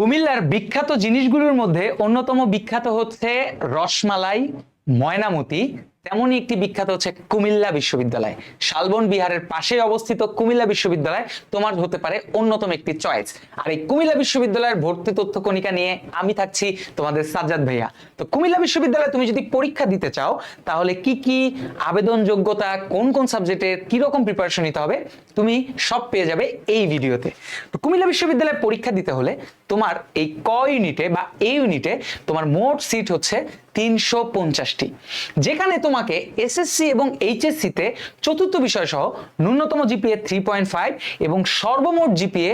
কুমিল্লার বিখ্যাত জিনিসগুলোর মধ্যে অন্যতম বিখ্যাত হচ্ছে রসমালাই ময়নামতি তেমনই একটি বিখ্যাত হচ্ছে কুমিল্লা বিশ্ববিদ্যালয়। শালবন বিহারের পাশে অবস্থিত কুমিল্লা বিশ্ববিদ্যালয় তোমার হতে পারে অন্যতম একটি চয়েস। আর এই কুমিল্লা বিশ্ববিদ্যালয়ের ভর্তি তথ্য কণিকা নিয়ে আমি থাকছি তোমাদের সাজ্জাদ ভাইয়া। তো কুমিল্লা বিশ্ববিদ্যালয়ে তুমি যদি পরীক্ষা দিতে চাও, তাহলে কি কি আবেদন যোগ্যতা কোন কোন সাবজেক্টের কি রকম প্রিপারেশন নিতে হবে, তুমি সব পেয়ে যাবে এই ভিডিওতে। তো কুমিল্লা বিশ্ববিদ্যালয়ে পরীক্ষা দিতে হলে তোমার এই ক ইউনিটে বা এই ইউনিটে তোমার মোট সিট হচ্ছে তিনশো পঞ্চাশটি। যেখানে তোমাকে এসএসসি এবং এইচএসসিতে চতুর্থ বিষয় সহ ন্যূনতম জিপিএ থ্রি পয়েন্ট ফাইভ এবং সর্বমোট জিপিএ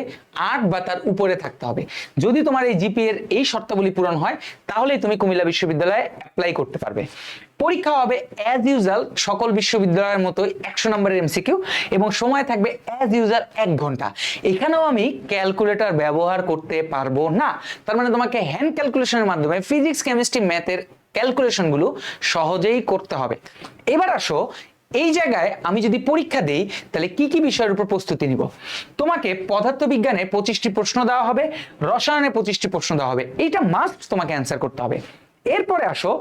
আট বা তার উপরে থাকতে হবে। যদি তোমার এই জিপিএ এর এই শর্তাবলী পূরণ হয়, তাহলেই তুমি কুমিল্লা বিশ্ববিদ্যালয়ে অ্যাপ্লাই করতে পারবে। পরীক্ষা হবে অ্যাজ ইউজাল সকল বিশ্ববিদ্যালয়ের মতো একশো নম্বরের এমসিকিউ এবং সময় থাকবে অ্যাজ ইউজাল এক ঘণ্টা। এখানেও আমি ক্যালকুলেটর ব্যবহার করতে পারব না। তার মানে তোমাকে হ্যান্ড ক্যালকুলেশনের মাধ্যমে ফিজিক্স কেমিস্ট্রি ম্যাথের ক্যালকুলেশনগুলো সহজেই করতে হবে। এবার আসো, এই জায়গায় আমি যদি পরীক্ষা দেই, তাহলে কি কি বিষয়ের উপর প্রস্তুতি নিব? তোমাকে পদার্থবিজ্ঞানে পঁচিশটি প্রশ্ন দেওয়া হবে, রসায়নে পঁচিশটি প্রশ্ন দেওয়া হবে। এইটা মাস্ট তোমাকে অ্যান্সার করতে হবে। এরপরে আসো,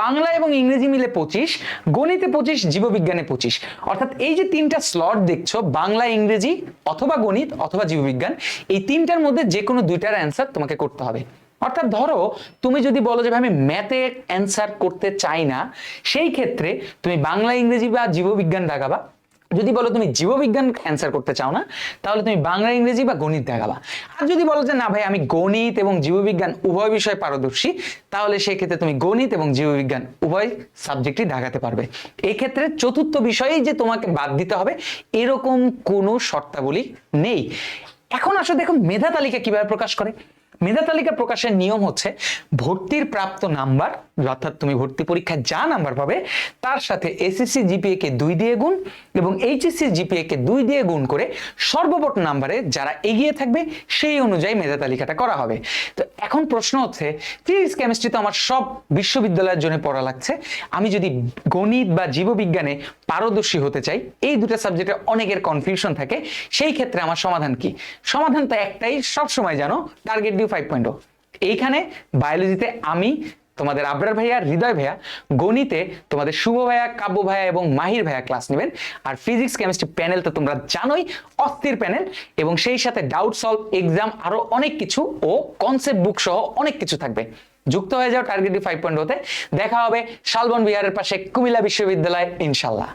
বাংলা এবং ইংরেজি মিলে পঁচিশ, গণিতে পঁচিশ, জীববিজ্ঞানে পঁচিশ। অর্থাৎ এই যে তিনটা স্লট দেখছ, বাংলা, ইংরেজি অথবা গণিত অথবা জীববিজ্ঞান, এই তিনটার মধ্যে যে কোনো দুইটার অ্যান্সার তোমাকে করতে হবে। অর্থাৎ ধরো, তুমি যদি বলো যে, ভাই, আমি ম্যাথে অ্যান্সার করতে চাই না, সেই ক্ষেত্রে তুমি বাংলা, ইংরেজি বা জীববিজ্ঞান দেখাবা। যদি বলো তুমি জীববিজ্ঞান অ্যান্সার করতে চাও না, তাহলে তুমি বাংলা, ইংরেজি বা গণিত দেখাবা। আর যদি বলো যে, না, ভাই, আমি গণিত এবং জীববিজ্ঞান উভয় বিষয়ে পারদর্শী, তাহলে সেই ক্ষেত্রে তুমি গণিত এবং জীববিজ্ঞান উভয় সাবজেক্টই দেখাতে পারবে। এই ক্ষেত্রে চতুর্থ বিষয়েই যে তোমাকে বাদ দিতে হবে, এরকম কোনো শর্তাবলী নেই। এখন আসো দেখো, মেধা তালিকা কীভাবে প্রকাশ করে? মেধা তালিকা প্রকাশের নিয়ম হচ্ছে ভর্তির প্রাপ্ত নাম্বার অর্থাৎ তুমি ভর্তি পরীক্ষায় যা নাম্বার পাবে, তার সাথে এসএসসি জিপিএ কে দুই দিয়ে গুণ এবং এইচএসসি জিপিএ কে দুই দিয়ে গুণ করে সর্বমোট নাম্বারে যারা এগিয়ে থাকবে, সেই অনুযায়ী মেধা তালিকাটা করা হবে। তো এখন প্রশ্ন হচ্ছে ফিজিক্স কেমিস্ট্রি তো আমার সব বিশ্ববিদ্যালয়ের জন্য পড়া লাগছে। আমি যদি গণিত বা জীববিজ্ঞানে পারদর্শী হতে চাই, এই দুটো সাবজেক্টে অনেকের কনফিউশন থাকে। সেই ক্ষেত্রে আমার সমাধান কি? সমাধান তো একটাই সব সময় জানো টার্গেট ডিউ ফাইভ পয়েন্ট এইখানে বায়োলজিতে আমি তোমাদের আবরার ভাইয়া, হৃদয় ভাইয়া, গণিতে তোমাদের শুভ ভাইয়া, কাব্য ভাইয়া এবং মাহির ভাইয়া ক্লাস নেবেন। আর ফিজিক্স কেমিস্ট্রি প্যানেল তো তোমরা জানোই, অস্থির প্যানেল এবং সেই সাথে ডাউট সলভ এক্সাম আরও অনেক কিছু ও কনসেপ্ট বুক সহ অনেক কিছু থাকবে। যুক্ত হয়ে যাও টার্গেট ফাইভ পয়েন্ট হতে দেখা হবে শালবন বিহারের পাশে কুমিল্লা বিশ্ববিদ্যালয়, ইনশাল্লাহ।